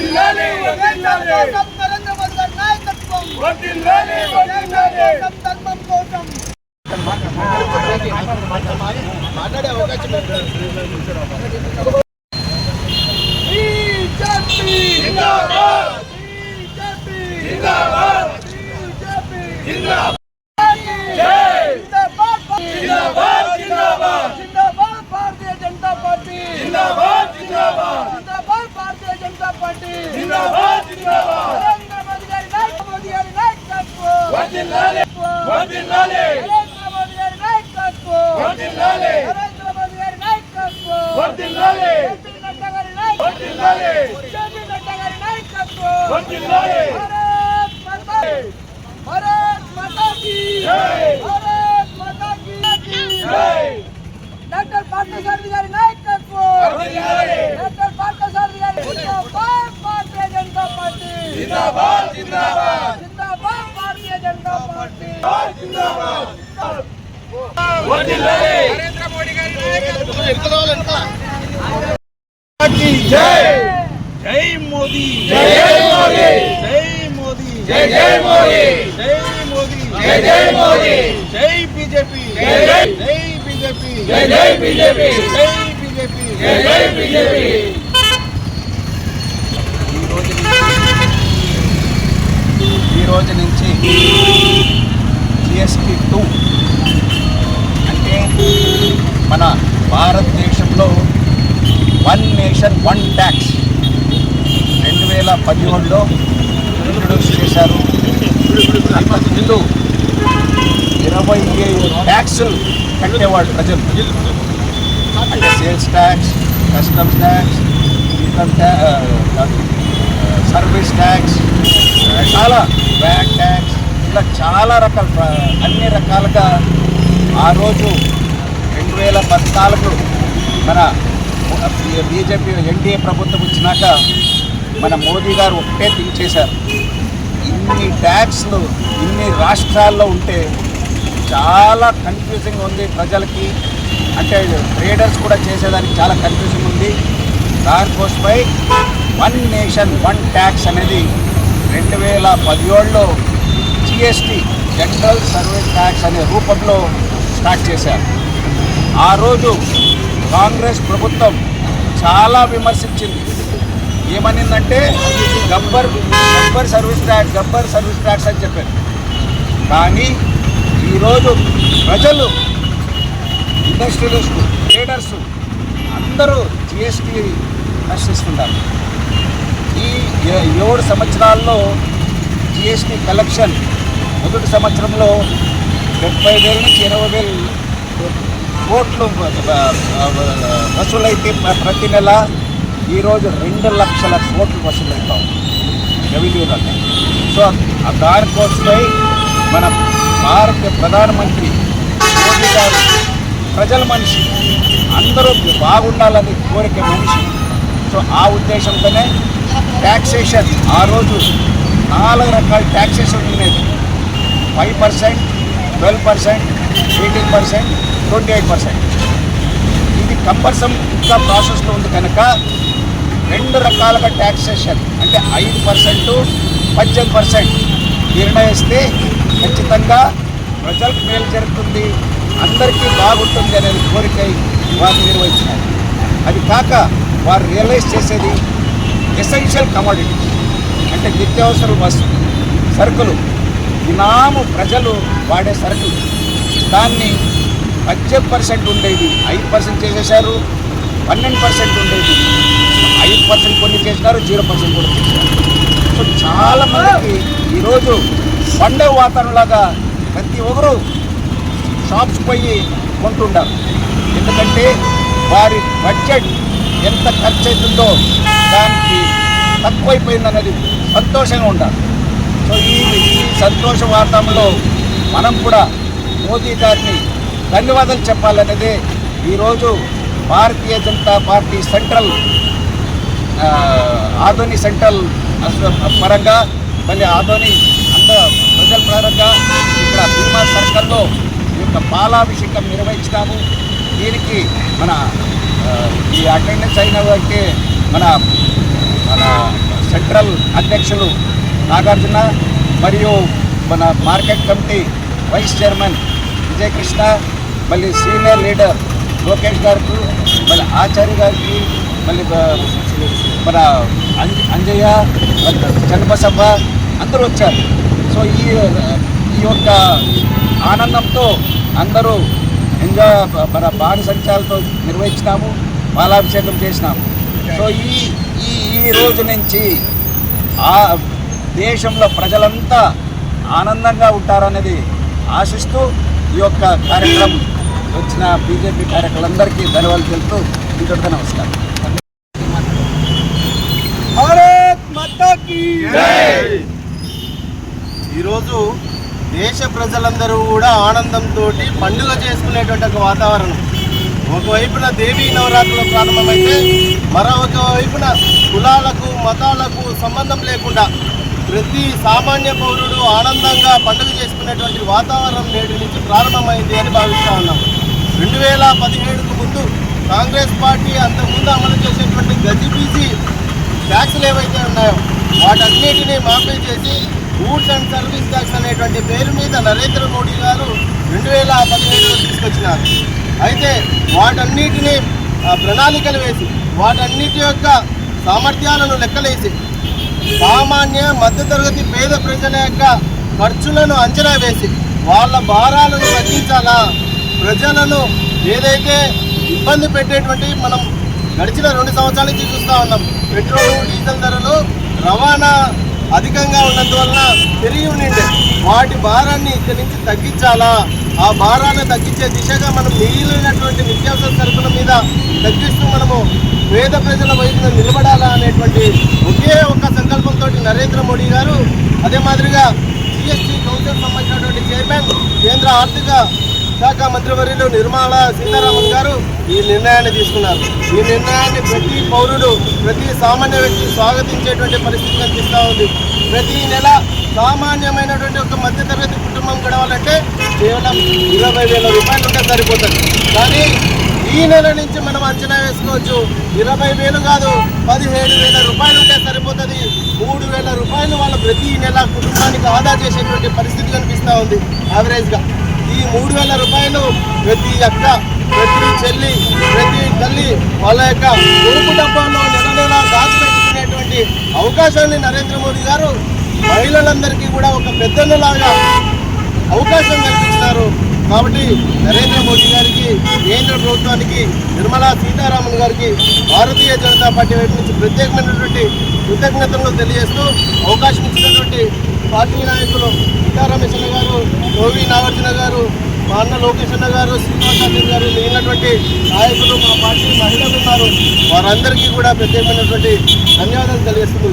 నాయకత్వం దేశం కోసం నరేంద్ర మోదీ గారి నాయకత్వం. దేశం కోసం ధర్మం కోసం. బీజేపీ. బీజేపీ. బీజేపీ జిందాబాద్ జిందాబాద్ భారతీయ జనతా పార్టీ జిందాబాద్ భారతీయ జనతా పార్టీ నరేంద్ర మోదీ గారి నాయకత్వం మోదీ గారి నాయకత్వం నరేంద్ర మోదీ గారి నాయకత్వం నరేంద్ర మోదీ గారి నాయకత్వం జేపీ నడ్డా గారి నాయకత్వం జేపీ నడ్డా గారి నాయకత్వం భారత్ మాతా భారత్ మాతా కీ భారత్ మాతా కీ డాక్టర్ పార్థసారథి గారి నాయకత్వం డాక్టర్ పార్థసారథి గారి జిందాబాద్ భారతీయ జనతా పార్టీ జిందాబాద్ జిందాబాద్ జిందాబాద్ భారతీయ జనతా పార్టీ నరేంద్ర మోడీ గారి జై మోదీ జై మోదీ జై మోదీ జై జై మోదీ జై మోదీ జై జై మోదీ జై బీజేపీ జై జై జై బీజేపీ జై జై బీజేపీ జై బీజేపీ జై జై బీజేపీ పదిహేడులో ఇంట్రొడ్యూస్ చేశారు? అంతకుముందు ఇరవై ఏడు ట్యాక్సులు కట్టేవాళ్ళు ప్రజలు. అంటే sales tax customs tax income tax service tax చాలా వ్యాట్ ట్యాక్స్ ఇలా చాలా రకాల అన్ని రకాలుగా ఆ రోజు రెండు వేల పద్నాలుగు మన బీజేపీ ఎన్డీఏ ప్రభుత్వం వచ్చినాక మన మోదీ గారు ఒకటే థింక్ చేశారు. ఇన్ని ట్యాక్స్లు ఇన్ని రాష్ట్రాల్లో ఉంటే చాలా కన్ఫ్యూజింగ్ ఉంది ప్రజలకి. అంటే ట్రేడర్స్ కూడా చేసేదానికి చాలా కన్ఫ్యూజింగ్ ఉంది. దానికోసమై వన్ నేషన్ వన్ ట్యాక్స్ అనేది రెండు వేల పదిహేడులో జిఎస్టీ జనరల్ సర్వీస్ ట్యాక్స్ అనే రూపంలో స్టార్ట్ చేశారు. ఆ రోజు కాంగ్రెస్ ప్రభుత్వం చాలా విమర్శించింది. ఏమనిందంటే Gabbar Gabbar service tax Gabbar service tax అని చెప్పారు. కానీ ఈరోజు ప్రజలు ఇండస్ట్రియలిస్టు ట్రేడర్స్ అందరూ జిఎస్టీ నశిస్తున్నారు ఈ ఏడు సంవత్సరాల్లో జిఎస్టీ కలెక్షన్ మొదటి సంవత్సరంలో డెబ్బై వేల నుంచి ఇరవై వేలు కోట్లు వసూలైతే ప్రతి నెల ఈరోజు రెండు లక్షల కోట్లు వసూలవుతాం రెవెన్యూలలో సో ఆ దానికోసమై మన భారత ప్రధానమంత్రి మోదీ గారు ప్రజల మనిషి అందరూ బాగుండాలని కోరిక మనిషి. సో ఆ ఉద్దేశంతోనే ట్యాక్సేషన్ ఆ రోజు నాలుగు రకాల ట్యాక్సేషన్ ఉండేది. Five percent twelve percent eighteen percent twenty eight percent ఇది కంపల్సరీ ఇంకా ప్రాసెస్లో ఉంది కనుక రెండు రకాలుగా ట్యాక్సేషన్ అంటే ఐదు పర్సెంట్ పద్దెనిమిది పర్సెంట్ నిర్ణయిస్తే ఖచ్చితంగా ప్రజలకు మేలు జరుగుతుంది. అందరికీ బాగుంటుంది అనేది కోరిక వారు నిర్వహించినారు అది కాక వారు రియలైజ్ చేసేది ఎసెన్షియల్ కమోడిటీ అంటే నిత్యావసర వస్తువు సరుకులు. దినాము ప్రజలు వాడే సరుకులు. దాన్ని పద్దెనిమిది పర్సెంట్ ఉండేది. ఐదు పర్సెంట్ చేసేశారు. పన్నెండు పర్సెంట్ ఉండేది. ఐదు పర్సెంట్ కొన్ని చేసినారు జీరో పర్సెంట్ కూడా చేసినారు. సో చాలా మందికి ఈరోజు పండగ వాతావరణంలాగా ప్రతి ఒక్కరు షాప్స్ పోయి కొంటుండారు. ఎందుకంటే వారి బడ్జెట్ ఎంత ఖర్చు అవుతుందో దానికి తక్కువైపోయిందన్నది సంతోషంగా ఉండాలి. సో ఈ ఈ సంతోష వార్తంలో మనం కూడా మోదీ గారిని ధన్యవాదాలు చెప్పాలనేదే ఈరోజు Bharatiya Janata Party central Adoni central పరంగా మళ్ళీ ఆధోని అంత ప్రజల పరంగా ఇక్కడ భీమా సర్కల్లో ఈ యొక్క పాలాభిషేకం నిర్వహించినాము. దీనికి మన ఈ అటెండెన్స్ అయిన వారికి మన మన సెంట్రల్ అధ్యక్షులు నాగార్జున మరియు మన market committee vice chairman Vijayakrishna మళ్ళీ సీనియర్ లీడర్ లోకేష్ గారికి మళ్ళీ ఆచార్య గారికి మళ్ళీ మన అంజయ్య చన్నబసమ్మ అందరూ వచ్చారు. సో ఈ ఈ యొక్క ఆనందంతో అందరూ ఎంజాయ్ మన బాణ సంచాలతో నిర్వహించినాము బాలాభిషేకం చేసినాము. సో ఈ ఈ ఈ రోజు నుంచి ఆ దేశంలో ప్రజలంతా ఆనందంగా ఉంటారనేది ఆశిస్తూ ఈ యొక్క కార్యక్రమం వచ్చిన బీజేపీ కార్యకర్తలందరికీ ధన్యవాదాలు తెలుపుతూ ఇంకొక నమస్కారం. ఈరోజు దేశ ప్రజలందరూ కూడా ఆనందంతో పండుగ చేసుకునేటువంటి ఒక వాతావరణం. ఒకవైపున దేవీ నవరాత్రులు ప్రారంభమైతే మరొక వైపున కులాలకు మతాలకు సంబంధం లేకుండా ప్రతి సామాన్య పౌరుడు ఆనందంగా పండుగ చేసుకునేటువంటి వాతావరణం నేటి నుంచి ప్రారంభమైంది అని భావిస్తా ఉన్నాం. రెండు వేల పదిహేడుకు ముందు కాంగ్రెస్ పార్టీ అంతకుముందు అమలు చేసేటువంటి గజిబిజి ట్యాక్సులు ఏవైతే ఉన్నాయో వాటన్నిటినీ మాఫీ చేసి గూడ్స్ అండ్ సర్వీస్ ట్యాక్స్ అనేటువంటి పేరు మీద నరేంద్ర మోడీ గారు రెండు వేల పదిహేడులో తీసుకొచ్చినారు. అయితే వాటన్నిటినీ ప్రణాళికలు వేసి వాటన్నిటి యొక్క సామర్థ్యాలను లెక్కలేసి సామాన్య మధ్యతరగతి పేద ప్రజల యొక్క ఖర్చులను అంచనా వేసి వాళ్ళ భారాలను తగ్గించాలా? ప్రజలను ఏదైతే ఇబ్బంది పెట్టేటువంటి మనం గడిచిన రెండు సంవత్సరాల నుంచి చూస్తూ ఉన్నాం. పెట్రోల్ డీజిల్ ధరలు రవాణా అధికంగా ఉన్నందువలన పెరిగి ఉండిండే. వాటి భారాన్ని ఇక్కడి నుంచి తగ్గించాలా? ఆ భారాన్ని తగ్గించే దిశగా మనం మిగిలినటువంటి నిత్యావసర సరుకుల మీద తగ్గిస్తూ మనము పేద ప్రజల వైపున నిలబడాలా అనేటువంటి ఒకే ఒక్క సంకల్పంతో నరేంద్ర మోడీ గారు అదే మాదిరిగా జిఎస్టీ కౌన్సిల్ సంబంధించినటువంటి చైర్మన్ కేంద్ర ఆర్థిక శాఖ మంత్రివర్యులు నిర్మల సీతారామన్ గారు ఈ నిర్ణయాన్ని తీసుకున్నారు. ఈ నిర్ణయాన్ని ప్రతి పౌరుడు ప్రతి సామాన్య వ్యక్తి స్వాగతించేటువంటి పరిస్థితి కనిపిస్తూ ఉంది. ప్రతి నెల సామాన్యమైనటువంటి ఒక మధ్యతరగతి కుటుంబం గడవాలంటే కేవలం ఇరవై వేల రూపాయలు ఉంటే సరిపోతుంది. కానీ ఈ నెల నుంచి మనం అంచనా వేసుకోవచ్చు. ఇరవై వేలు కాదు పదిహేడు వేల రూపాయలు ఉంటే సరిపోతుంది. మూడు వేల రూపాయలు వాళ్ళ ప్రతి నెల కుటుంబానికి ఆదా చేసేటువంటి పరిస్థితి కనిపిస్తూ ఉంది యావరేజ్గా ఈ మూడు వేల రూపాయలు ప్రతి అక్క ప్రతి చెల్లి ప్రతి తల్లి వాళ్ళ యొక్క పొరుపు డబ్బాలో నెల నెల దాచిపెట్టుకునేటువంటి అవకాశాన్ని నరేంద్ర మోడీ గారు మహిళలందరికీ కూడా ఒక పెద్దన్నలాగా అవకాశం కల్పించినారు కాబట్టి నరేంద్ర మోడీ గారికి కేంద్ర ప్రభుత్వానికి నిర్మలా సీతారామన్ గారికి భారతీయ జనతా పార్టీ వైపు నుంచి ప్రత్యేకమైనటువంటి కృతజ్ఞతలు తెలియజేస్తూ అవకాశం ఇచ్చినటువంటి పార్టీ నాయకులు సీతారామేశ్వర గారు గోవి నాగార్జున గారు మా అన్న లోకేష్ అన్న గారు శ్రీనివాసాచార్య గారు మిగిలినటువంటి నాయకులు మా పార్టీ మహిళలు ఉన్నారు. వారందరికీ కూడా ప్రత్యేకమైనటువంటి ధన్యవాదాలు తెలియజేస్తూ